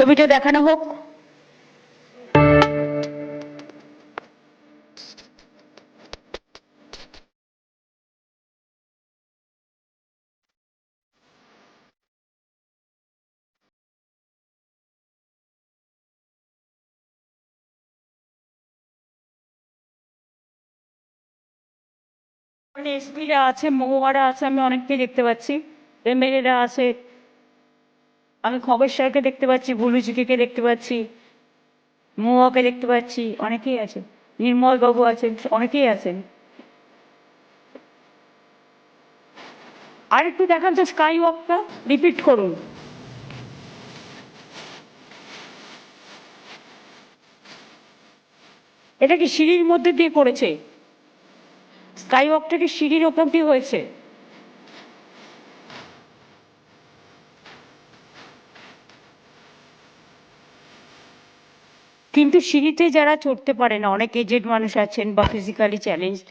ছবিটা দেখানো হোক। আছে মহুয়ারা আছে আমি অনেককে দেখতে পাচ্ছি। এমএলএরা আছে আমি খবর স্যারকে দেখতে পাচ্ছি বুলুজিকে দেখতে পাচ্ছি মহুয়াকে দেখতে পাচ্ছি, অনেকেই আছে নির্মল বাবু আছেন, অনেকেই আছেন। আর একটু দেখান তো স্কাই ওয়াকটা, রিপিট করুন। এটা কি সিঁড়ির মধ্যে দিয়ে করেছে? স্কাই ওয়াকটা কি সিঁড়ির ওপর দিয়ে হয়েছে? কিন্তু সিঁড়িতে যারা চড়তে পারে না, অনেক এজেড মানুষ আছেন বা ফিজিক্যালি চ্যালেঞ্জড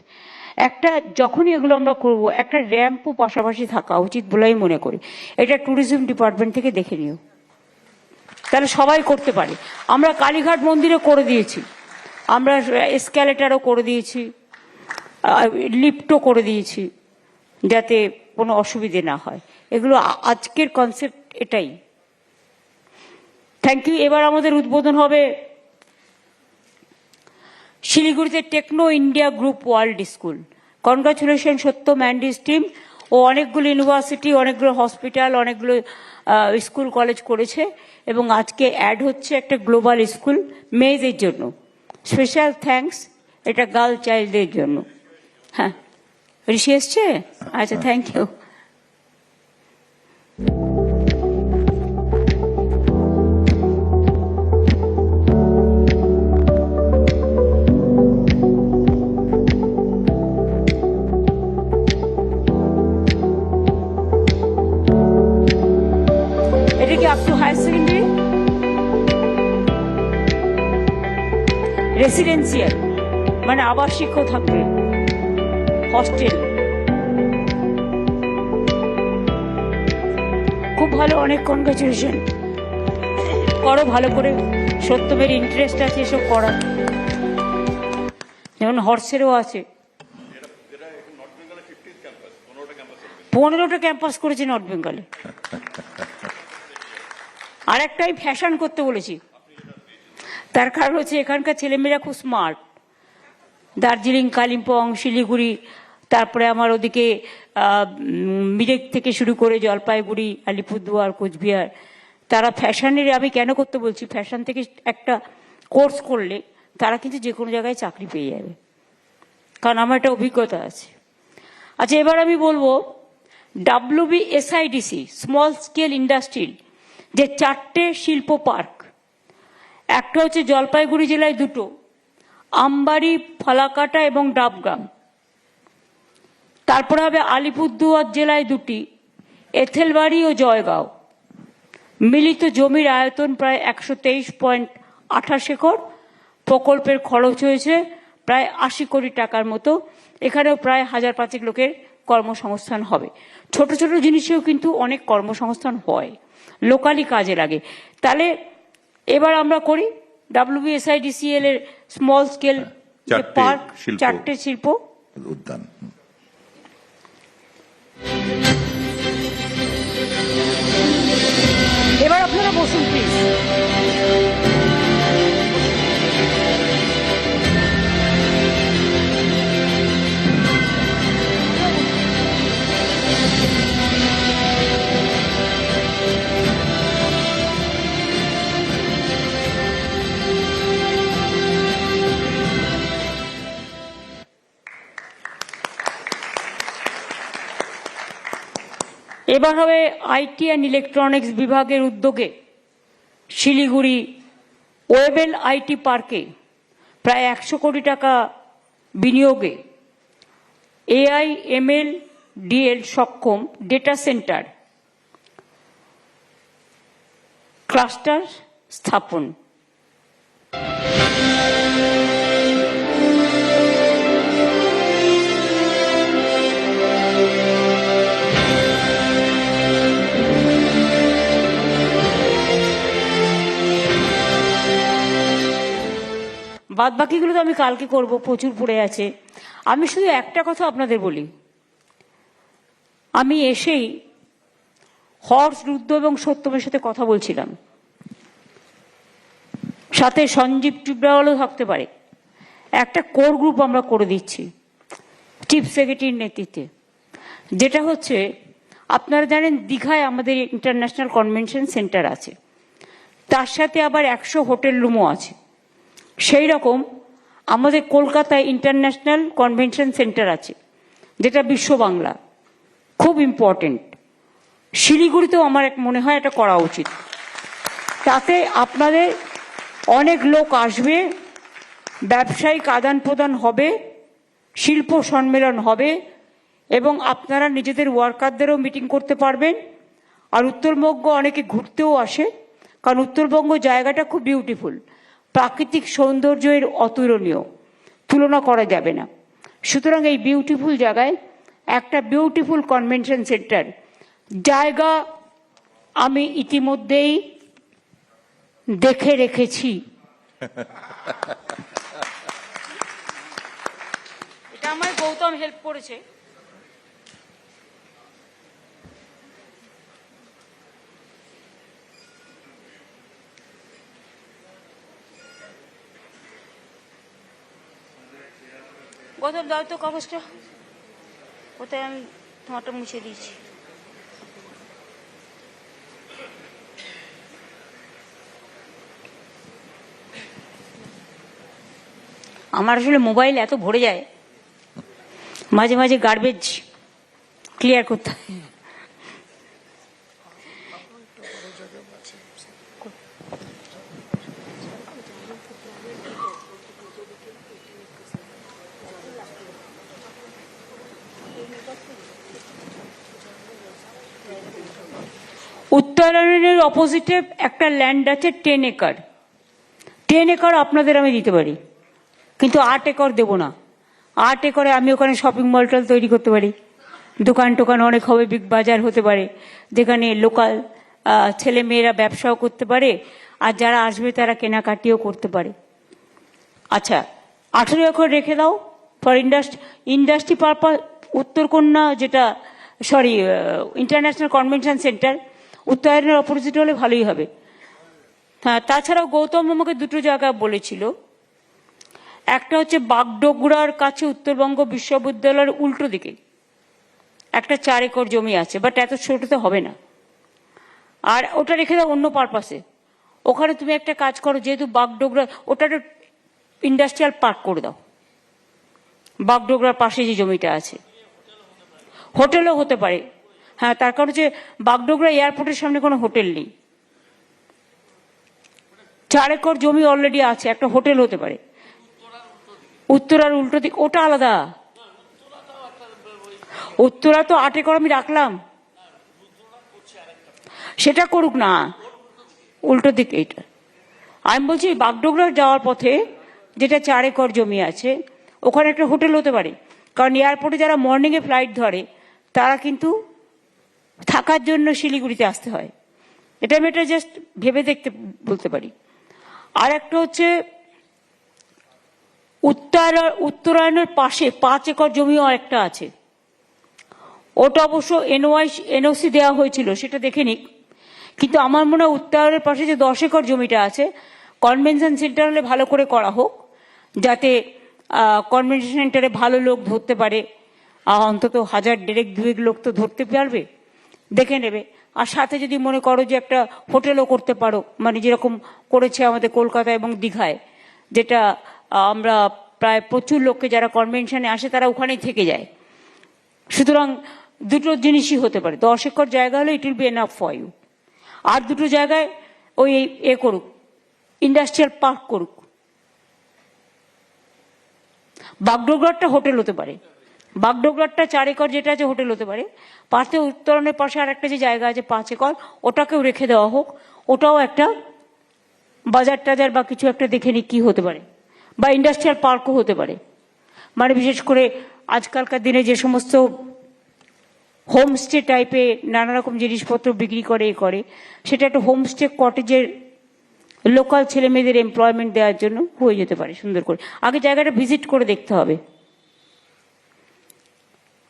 একটা যখনই এগুলো আমরা করব, একটা র্যাম্পও পাশাপাশি থাকা উচিত বলেই মনে করি। এটা ট্যুরিজম ডিপার্টমেন্ট থেকে দেখে নিও। তাহলে সবাই করতে পারে। আমরা কালীঘাট মন্দিরে করে দিয়েছি। আমরা এসক্যালেটারও করে দিয়েছি। লিফটও করে দিয়েছি, যাতে কোনো অসুবিধে না হয়। এগুলো আজকের কনসেপ্ট এটাই। থ্যাংক ইউ এবার আমাদের উদ্বোধন হবে শিলিগুড়িতে Techno India Group World School congratulation Satya Mandy's team ও অনেকগুলো ইউনিভার্সিটি অনেকগুলো হসপিটাল অনেকগুলো স্কুল কলেজ করেছে এবং আজকে অ্যাড হচ্ছে একটা গ্লোবাল স্কুল মেয়েদের জন্য। স্পেশাল থ্যাঙ্কস এটা গার্ল চাইল্ডদের জন্য। হ্যাঁ। ঋষি এসছে? আচ্ছা থ্যাংক ইউ রেসিডেন্সিয়াল মানে আবাসিকও থাকবে। হস্টেল। খুব ভালো, অনেক কনগ্রাচুলেশন করো, ভালো করে। সত্যমের ইন্টারেস্ট আছে এসব করার। যেমন হর্সেরও আছে। পনেরোটা ক্যাম্পাস করেছে নর্থ বেঙ্গলে আর একটাই ফ্যাশন করতে বলেছি। তার কারণ হচ্ছে এখানকার ছেলেমেয়েরা খুব স্মার্ট দার্জিলিং, কালিম্পং, শিলিগুড়ি, তারপরে আমার ওদিকে মিরেক থেকে শুরু করে জলপাইগুড়ি, আলিপুরদুয়ার, কোচবিহার, তারা ফ্যাশনের, আমি কেন করতে বলছি, ফ্যাশন থেকে একটা কোর্স করলে তারা কিন্তু যে কোনো জায়গায় চাকরি পেয়ে যাবে। কারণ আমার একটা অভিজ্ঞতা আছে। আচ্ছা এবার আমি বলব WB SIDC small scale industrial যে চারটে শিল্প পার্ক একটা হচ্ছে জলপাইগুড়ি জেলায় দুটো, আমবাড়ি, ফালাকাটা এবং ডাবগ্রাম তারপরে হবে আলিপুরদুয়ার জেলায় দুটি, এথেলবাড়ি ও জয়গাঁও। মিলিত জমির আয়তন প্রায় একশো তেইশ পয়েন্ট আঠাশ একর, প্রকল্পের খরচ হয়েছে প্রায় আশি কোটি টাকার মতো, এখানেও প্রায় হাজার পাঁচেক লোকের কর্মসংস্থান হবে। ছোট ছোট জিনিসেও কিন্তু অনেক কর্মসংস্থান হয়, লোকালি কাজে লাগে। তাহলে এবার আমরা করি ডাব্লিউবিএসআইডিসিএল এর স্মল স্কেল পার্ক চারটে শিল্প। উদ্যান। এবার আপনারা বসুন প্লিজ এবার আইটি অ্যান্ড ইলেকট্রনিক্স বিভাগের উদ্যোগে শিলিগুড়ি ওয়েবেল আইটি পার্কে প্রায় একশো কোটি টাকা বিনিয়োগে এআই, এমএল, ডিএল সক্ষম ডেটা সেন্টার ক্লাস্টার স্থাপন। বাদ বাকিগুলো তো আমি কালকে করব, প্রচুর পড়ে আছে। আমি শুধু একটা কথা আপনাদের বলি। আমি এসেই হর্ষ, রুদ্র এবং সত্যমের সাথে কথা বলছিলাম। সাথে সঞ্জীব টিবরাওয়ালও থাকতে পারে। একটা কোর গ্রুপ আমরা করে দিচ্ছি চিফ সেক্রেটারির নেতৃত্বে। যেটা হচ্ছে, আপনারা জানেন দীঘায় আমাদের ইন্টারন্যাশনাল কনভেনশন সেন্টার আছে। তার সাথে আবার একশো হোটেল রুমও আছে। সেই রকম আমাদের কলকাতায় ইন্টারন্যাশনাল কনভেনশন সেন্টার আছে, যেটা বিশ্ব বাংলা। খুব ইম্পর্টেন্ট শিলিগুড়িতেও আমার এক মনে হয় এটা করা উচিত। তাতে আপনাদের অনেক লোক আসবে, ব্যবসায়িক আদান প্রদান হবে, শিল্প সম্মেলন হবে, এবং আপনারা নিজেদের ওয়ার্কারদেরও মিটিং করতে পারবেন। আর উত্তরবঙ্গ অনেকে ঘুরতেও আসে, কারণ উত্তরবঙ্গ জায়গাটা খুব বিউটিফুল প্রাকৃতিক সৌন্দর্যের অতুলনীয়। তুলনা করা যাবে না। সুতরাং এই বিউটিফুল জায়গায় একটা বিউটিফুল কনভেনশন সেন্টার জায়গা আমি ইতিমধ্যেই দেখে রেখেছি। এটা আমার গৌতম হেল্প করেছে। গৌতম দাও তো কাগজটা কোথায় আমি তোমারটা মুছে দিয়েছি। আমার আসলে মোবাইল এত ভরে যায়, মাঝে মাঝে গার্বেজ ক্লিয়ার করতে হয়। উত্তরায়ণের অপোজিটে একটা ল্যান্ড আছে টেন একর টেন একর আপনাদের আমি দিতে পারি। কিন্তু আট একর দেবো না। আট একরে আমি ওখানে শপিং মল টল তৈরি করতে পারি। দোকান টোকান অনেক হবে বিগ বাজার হতে পারে। যেখানে লোকাল ছেলে মেয়েরা ব্যবসাও করতে পারে। আর যারা আসবে তারা কেনাকাটিও করতে পারে। আচ্ছা আঠেরো একর রেখে দাও for industry industry purpose Uttarkanya যেটা সরি ইন্টারন্যাশনাল কনভেনশন সেন্টার উত্তরায়ণের অপোজিট হলে ভালোই হবে। হ্যাঁ তাছাড়াও গৌতম আমাকে দুটো জায়গা বলেছিল। একটা হচ্ছে বাগডোগরার কাছে উত্তরবঙ্গ বিশ্ববিদ্যালয়ের উল্টো দিকে। একটা চার একর জমি আছে বাট এত ছোটতে হবে না। আর ওটা রেখে দাও অন্য পারপাসে। ওখানে তুমি একটা কাজ করো, যেহেতু বাগডোগরা ওটা ইন্ডাস্ট্রিয়াল পার্ক করে দাও। বাগডোগরার পাশে যে জমিটা আছে। হোটেলও হতে পারে। হ্যাঁ তার কারণ হচ্ছে বাগডোগরা এয়ারপোর্টের সামনে কোনো হোটেল নেই। চার একর জমি অলরেডি আছে, একটা হোটেল হতে পারে। উত্তরার উল্টো দিক, ওটা আলাদা। উত্তরা তো আট একর আমি রাখলাম। সেটা করুক না। উল্টো দিক এটা আমি বলছি, বাগডোগরা যাওয়ার পথে যেটা চার একর জমি আছে, ওখানে একটা হোটেল হতে পারে। কারণ এয়ারপোর্টে যারা মর্নিংয়ে ফ্লাইট ধরে, তারা কিন্তু থাকার জন্য শিলিগুড়িতে আসতে হয়। এটা আমি এটা জাস্ট ভেবে দেখতে, বলতে পারি। আর একটা হচ্ছে, উত্তর, উত্তরায়ণের পাশে পাঁচ একর জমিও একটা আছে। ওটা অবশ্য এনওয়াই এনওসি দেওয়া হয়েছিল, সেটা দেখে নিক। কিন্তু আমার মনে হয় উত্তরায়ণের পাশে যে দশ একর জমিটা আছে কনভেনশন সেন্টার হলে ভালো করে করা হোক, যাতে কনভেনশন সেন্টারে ভালো লোক ধরতে পারে। অন্তত হাজার ডেরেক দুয়েক লোক তো ধরতে পারবে। দেখে নেবে। আর সাথে যদি মনে করো যে একটা হোটেলও করতে পারো মানে যেরকম করেছে আমাদের কলকাতা এবং দীঘায়, যেটা আমরা প্রায় প্রচুর লোককে যারা কনভেনশনে আসে তারা ওখানেই থেকে যায়। সুতরাং দুটো জিনিসই হতে পারে। দশ একর জায়গা হলে it will be enough for you আর দুটো জায়গায় ওই এ করুক ইন্ডাস্ট্রিয়াল পার্ক করুক। বাগডোগরারটা হোটেল হতে পারে। বাগডোগরারটা চার একর যেটা আছে হোটেল হতে পারে। পার্থে উত্তরণের পাশে আর একটা যে জায়গা আছে, পাঁচ একর, ওটাকেও রেখে দেওয়া হোক। ওটাও একটা বাজার টাজার বা কিছু একটা দেখে নি কি হতে পারে। বা ইন্ডাস্ট্রিয়াল পার্কও হতে পারে। মানে বিশেষ করে আজকালকার দিনে যে সমস্ত হোমস্টে টাইপে নানা রকম জিনিসপত্র বিক্রি করে, এ করে, সেটা একটা হোমস্টে কটেজের লোকাল ছেলে মেয়েদের এমপ্লয়মেন্ট দেওয়ার জন্য হয়ে যেতে পারে সুন্দর করে। আগে জায়গাটা ভিজিট করে দেখতে হবে।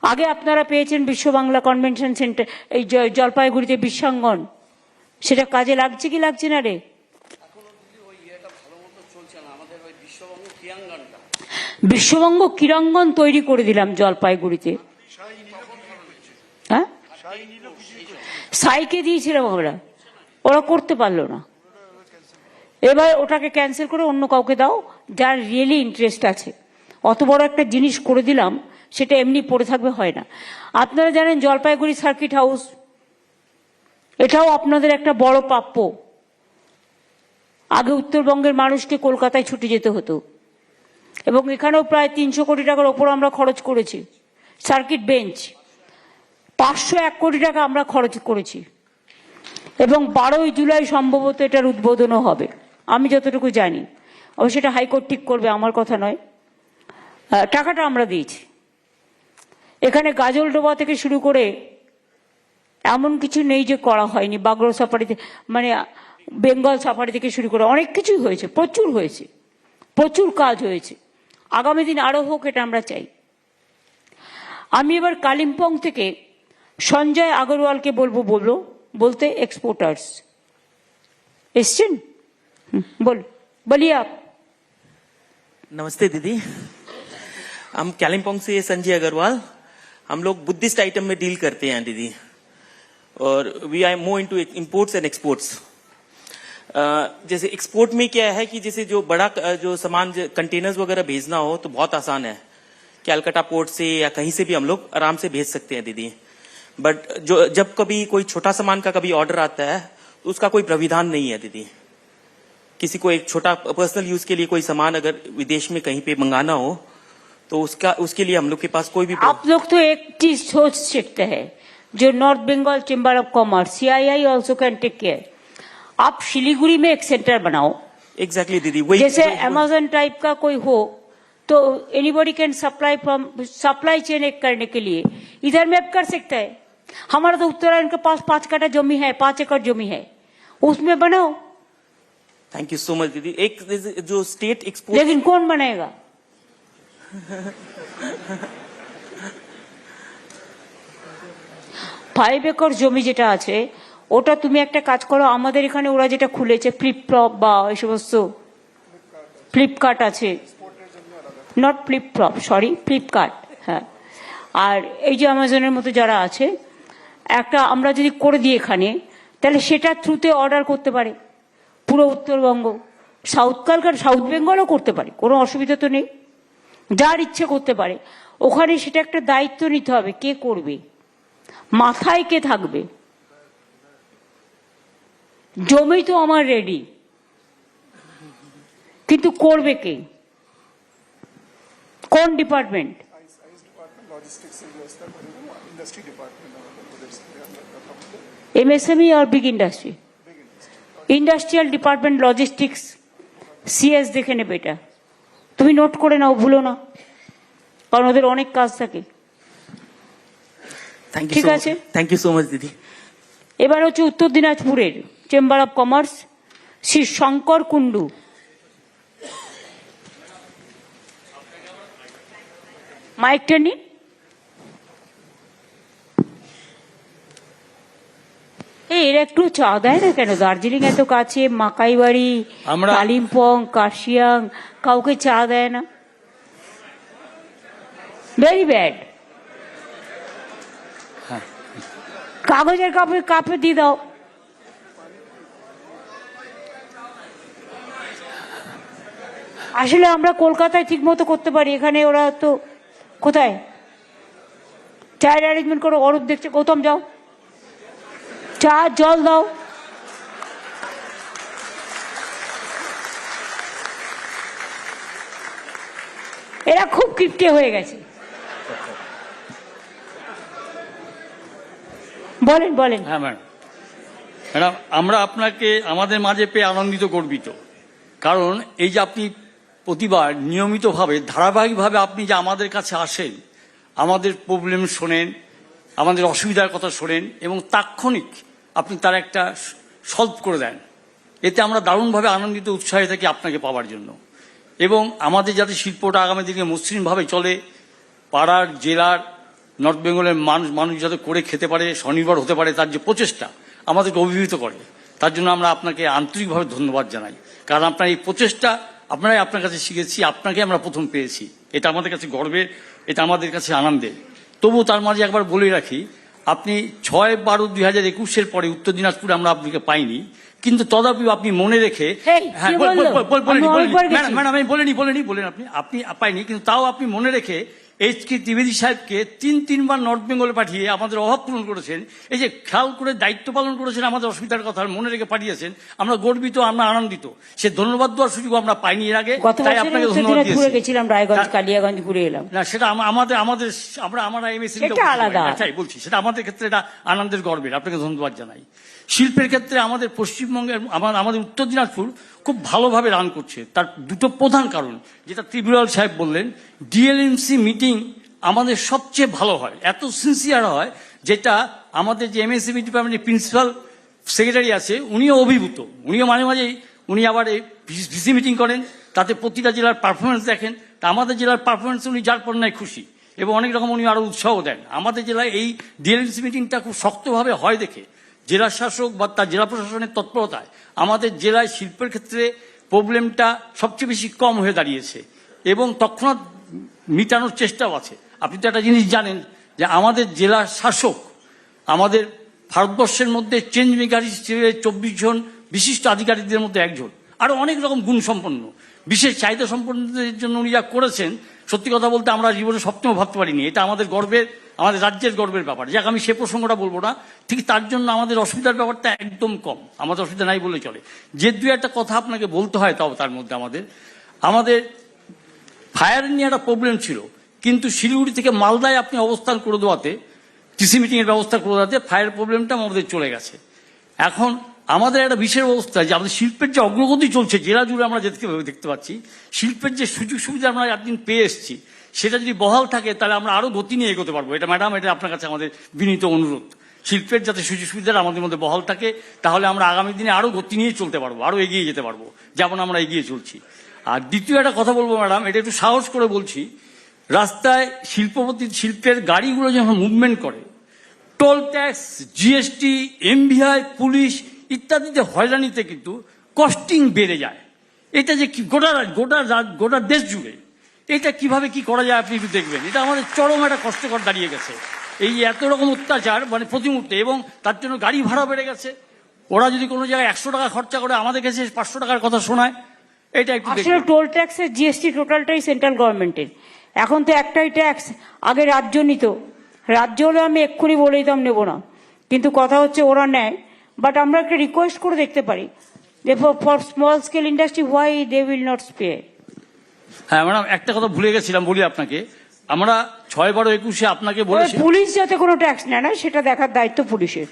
আগে আপনারা পেয়েছেন বিশ্ব বাংলা কনভেনশন সেন্টার, এই জলপাইগুড়িতে বিশ্বাঙ্গন সেটা কাজে লাগছে কি লাগছে না রে? বিশ্ববঙ্গ ক্রীড়াঙ্গন তৈরি করে দিলাম জলপাইগুড়িতে। হ্যাঁ? সাইকে দিয়েছিলাম আমরা। ওরা করতে পারল না। এবার ওটাকে ক্যান্সেল করে অন্য কাউকে দাও, যার রিয়েলি ইন্টারেস্ট আছে। অত বড় একটা জিনিস করে দিলাম সেটা এমনি পড়ে থাকবে, হয় না। আপনারা জানেন জলপাইগুড়ি সার্কিট হাউস, এটাও আপনাদের একটা বড় প্রাপ্য। আগে উত্তরবঙ্গের মানুষকে কলকাতায় ছুটে যেতে হতো। এবং এখানেও প্রায় তিনশো কোটি টাকার ওপর আমরা খরচ করেছি। Circuit bench. পাঁচশো এক কোটি টাকা আমরা খরচ করেছি। এবং বারোই জুলাই সম্ভবত এটার উদ্বোধনও হবে। আমি যতটুকু জানি। অবশ্য সেটা হাইকোর্ট ঠিক করবে, আমার কথা নয়। টাকাটা আমরা দিয়েছি। এখানে গাজল ডোবা থেকে শুরু করে এমন কিছু নেই যে করা হয়নি। বাগড়ো সাফারিতে মানে বেঙ্গল সাফারি থেকে শুরু করে অনেক কিছুই হয়েছে, প্রচুর হয়েছে, প্রচুর কাজ হয়েছে। আগামী দিন আরও হোক, এটা আমরা চাই। আমি এবার কালিম্পং থেকে সঞ্জয় আগরওয়ালকে বলব বলব বলতে এক্সপোর্টার্স এসছেন? বল, বলিয়ে। আপ नमस्ते दीदी কালিম্পং कैलिम्पोंग সঞ্জয় আগরওয়াল। हम लोग बुद्धिस्ट आइटम में डील करते हैं, दीदी। और we are more into imports and exports जैसे एक्सपोर्ट में क्या है कि जैसे जो बड़ा, जो सामान कंटेनर्स वगैरह भेजना हो तो बहुत आसान है। कैलकाटा पोर्ट से या कहीं से भी हम लोग आराम से भेज सकते हैं, दीदी। बट जो, जब कभी कोई छोटा सामान का कभी ऑर्डर आता है तो उसका कोई प्राविधान नहीं है, दीदी। किसी को एक छोटा पर्सनल यूज़ के लिए कोई सामान अगर विदेश में कहीं पे मंगाना हो तो उसका उसके लिए हम लोग के पास कोई भी आप लोग तो एक चीज़ सोच सकते हैं जो North Bengal chamber of commerce CII also can take care आप शिलीगुड़ी में एक सेंटर बनाओ। एग्जैक्टली दीदी जैसे अमेजोन टाइप का कोई हो तो anybody can supply from supply chain एक करने के लिए। इधर में आप कर सकते हैं। हमारा तो उत्तरायण के पास पाँच कट्ठा जमी है पाँच एकड़ जमी है। उसमें बनाओ। थैंक यू सो मच दीदी। एक जो स्टेट एक्सपोर्ट लेकिन कौन बनाएगा ফাইভ একর জমি যেটা আছে, ওটা তুমি একটা কাজ করো, আমাদের এখানে ওরা যেটা খুলেছে ফ্লিপফ্লপ বা এই সমস্ত ফ্লিপকার্ট আছে। নট ফ্লিপফ্লপ সরি ফ্লিপকার্ট হ্যাঁ। আর এই যে অ্যামাজনের মতো যারা আছে, একটা আমরা যদি করে দিই এখানে, তাহলে সেটা থ্রুতে অর্ডার করতে পারে। পুরো উত্তরবঙ্গ সাউথ কালকার সাউথ বেঙ্গলও করতে পারে, কোনো অসুবিধা তো নেই। যার ইচ্ছে করতে পারে। ওখানে সেটা একটা দায়িত্ব নিতে হবে, কে করবে? মাথায় কে থাকবে? জমি তো আমার রেডি কিন্তু করবে কে? কোন ডিপার্টমেন্ট এমএসএমই আর big industry industrial department logistics CS দেখে নেবে এটা। তুমি নোট করে নাও ভুলো না। কারণ ওদের অনেক কাজ থাকে। ঠিক আছে? থ্যাংক ইউ সো মাচ দিদি। এবার হচ্ছে উত্তর দিনাজপুরের chamber of commerce Shri Shankar Kundu. মাইকটা নিন। একটু চা দেয় না কেন? দার্জিলিং এত কাছে মাকাইবাড়ি আমরা- কালিম্পং কার্শিয়াং কাউকে চা দেয় না? ভেরি ব্যাড কাগজের কাপে কাপে দিয়ে দাও। আসলে আমরা কলকাতায় ঠিক মতো করতে পারি। এখানে ওরা তো কোথায়? চায়ের অ্যারেঞ্জমেন্ট করো অরূপ দেখছে। গৌতম যাও। চা জল দাও। এরা খুব কিপটে হয়ে গেছে। বলেন বলেন। হ্যাঁ ম্যাডাম। ম্যাডাম, আমরা আপনাকে, আমাদের মাঝে পেয়ে আনন্দিত, গর্বিত। কারণ এই যে আপনি প্রতিবার নিয়মিতভাবে, ধারাবাহিকভাবে আপনি যে আমাদের কাছে আসেন, আমাদের প্রবলেম শোনেন, আমাদের অসুবিধার কথা শোনেন, এবং তাৎক্ষণিক আপনি তার একটা সলভ করে দেন। এতে আমরা দারুণভাবে আনন্দিত উৎসাহী থাকি আপনাকে পাওয়ার জন্য। এবং আমাদের যাতে শিল্পটা আগামী দিনে মসৃণভাবে চলে, পাড়ার, জেলার, নর্থ বেঙ্গলের মানুষ মানুষ যাতে করে খেতে পারে, স্বনির্ভর হতে পারে, তার যে প্রচেষ্টা, আমাদেরকে অভিভূত করে। তার জন্য আমরা আপনাকে আন্তরিকভাবে ধন্যবাদ জানাই। কারণ আপনার এই প্রচেষ্টা, আপনারাই আপনার কাছে শিখেছি, আপনাকে আমরা প্রথম পেয়েছি। এটা আমাদের কাছে গর্বের, এটা আমাদের কাছে আনন্দের। তবুও তার মাঝে একবার বলে রাখি আপনি ছয় বারো দুই হাজার একুশের পরে উত্তর দিনাজপুরে আমরা আপনাকে পাইনি কিন্তু তদাপি আপনি মনে রেখে হ্যাঁ ম্যাডাম আমি বলিনি বলিনি বলেন আপনি আপনি পাইনি কিন্তু তাও আপনি মনে রেখে এইচ কে ত্রিবেদী সাহেবকে তিন তিনবার নর্থ বেঙ্গলে পাঠিয়ে আমাদের অভাব পূরণ করেছেন। এই যে খেয়াল করে দায়িত্ব পালন করেছেন আমাদের অসুবিধার কথা মনে রেখে পাঠিয়েছেন আমরা গর্বিত আমরা আনন্দিত। সে ধন্যবাদ দেওয়ার সুযোগ আমরা পাইনি এর আগে তাই আপনাকে ধন্যবাদ দিনাজপুরে গেছিলাম রায়গঞ্জ কালিয়াগঞ্জ ঘুরে এলাম। না সেটা আমাদের আমাদের আমরা আমরা এমএসসি আলাদা। বলছি সেটা আমাদের ক্ষেত্রে এটা আনন্দের গর্বের আপনাকে ধন্যবাদ জানাই। শিল্পের ক্ষেত্রে আমাদের পশ্চিমবঙ্গের, আমার, আমাদের উত্তর দিনাজপুর খুব ভালোভাবে রান করছে। তার দুটো প্রধান কারণ, যেটা ত্রিপুরাল সাহেব বললেন ডিএলএমসি মিটিং আমাদের সবচেয়ে ভালো হয়, এত সিনসিয়ার হয়, যেটা আমাদের যে এমএসসি ডিপার্টমেন্টের প্রিন্সিপাল সেক্রেটারি আছে, উনিও অভিভূত। উনিও মাঝে মাঝেই, উনি আবার ভিসি মিটিং করেন, তাতে প্রতিটা জেলার পারফরমেন্স দেখেন, তা আমাদের জেলার পারফরমেন্স উনি যার পর পণ্যায় খুশি। এবং অনেক রকম উনি আরও উৎসাহ দেন। আমাদের জেলায় এই ডিএলএমসি মিটিংটা খুব শক্তভাবে হয় দেখে। জেলা শাসক বা তার জেলা প্রশাসনের তৎপরতায় আমাদের জেলায় শিল্পের ক্ষেত্রে প্রবলেমটা সবচেয়ে বেশি কম হয়ে দাঁড়িয়েছে এবং তৎক্ষণাৎ মিটানোর চেষ্টাও আছে। আপনি তো একটা জিনিস জানেন যে আমাদের জেলা শাসক, আমাদের ভারতবর্ষের মধ্যে চেঞ্জ মেকার হিসেবে চব্বিশ জন বিশিষ্ট আধিকারিকদের মধ্যে একজন। আরও অনেক রকম গুণ সম্পন্ন বিশেষ চাহিদা সম্পন্নদের জন্য উনি যা করেছেন সত্যি কথা বলতে আমরা জীবনে স্বপ্নেও ভাবতে পারিনি। এটা আমাদের গর্বের, আমাদের রাজ্যের গর্বের ব্যাপার। যাক, আমি সে প্রসঙ্গটা বলব না। ঠিক তার জন্য আমাদের অসুবিধার ব্যাপারটা একদম কম। আমাদের অসুবিধা নাই বলে চলে। যে দু একটা কথা আপনাকে বলতে হয় তাও তার মধ্যে আমাদের। আমাদের ফায়ার নিয়ে একটা প্রবলেম ছিল। কিন্তু শিলিগুড়ি থেকে মালদায় আপনি অবস্থান করে দেওয়াতে, টিসি মিটিং এর ব্যবস্থা করে দেওয়াতে ফায়ার প্রবলেমটা আমাদের চলে গেছে। এখন আমাদের একটা বিশেষ অবস্থা যে আমাদের শিল্পের যে অগ্রগতি চলছে, জেলা জুড়ে আমরা দেখতে দেখতে পাচ্ছি, শিল্পের যে সুযোগ সুবিধা আমরা একদিন পেয়ে এসেছি, সেটা যদি বহাল থাকে তাহলে আমরা আরও গতি নিয়ে এগোতে পারব। এটা ম্যাডাম, এটা আপনার কাছে আমাদের বিনীত অনুরোধ। শিল্পের যাতে সুযোগ সুবিধা আমাদের মধ্যে বহাল থাকে, তাহলে আমরা আগামী দিনে আরও গতি নিয়ে চলতে পারব, আরও এগিয়ে যেতে পারব, যেমন আমরা এগিয়ে চলছি। আর দ্বিতীয় একটা কথা বলব ম্যাডাম, এটা একটু সাহস করে বলছি, রাস্তায় শিল্পপতি শিল্পের গাড়িগুলো যখন মুভমেন্ট করে toll tax GST MVI police ইত্যাদিতে হয়রানিতে কিন্তু কস্টিং বেড়ে যায়। এটা যে কি গোটা গোটা গোটা দেশ জুড়ে এটা কীভাবে কি করা যায় আপনি দেখবেন। এটা আমাদের চরম একটা কষ্টকর দাঁড়িয়ে গেছে। এই যে এত রকম অত্যাচার মানে প্রতি মুহূর্তে এবং তার জন্য গাড়ি ভাড়া বেড়ে গেছে। ওরা যদি কোনো জায়গায় একশো টাকা খরচা করে আমাদের কাছে পাঁচশো টাকার কথা শোনায় এটা একটু আসলে টোল ট্যাক্সের জিএসটি টোটালটাই সেন্ট্রাল গভর্নমেন্টের এখন তো একটাই ট্যাক্স আগে রাজ্য নিত। রাজ্য হলে আমি এক্ষুনি বলে দিতাম নেব না। কিন্তু কথা হচ্ছে ওরা নেয়। বাট আমরা একটা রিকোয়েস্ট করে দেখতে পারি যে for small scale industry why they will not spay হ্যাঁ ম্যাডাম একটা কথা ভুলে গেছিলাম বলি আপনাকে। আমরা ছয় বারো একুশে আপনাকে বলেছি পুলিশ যাতে কোনো ট্যাক্স নেয় না সেটা দেখার দায়িত্ব পুলিশের।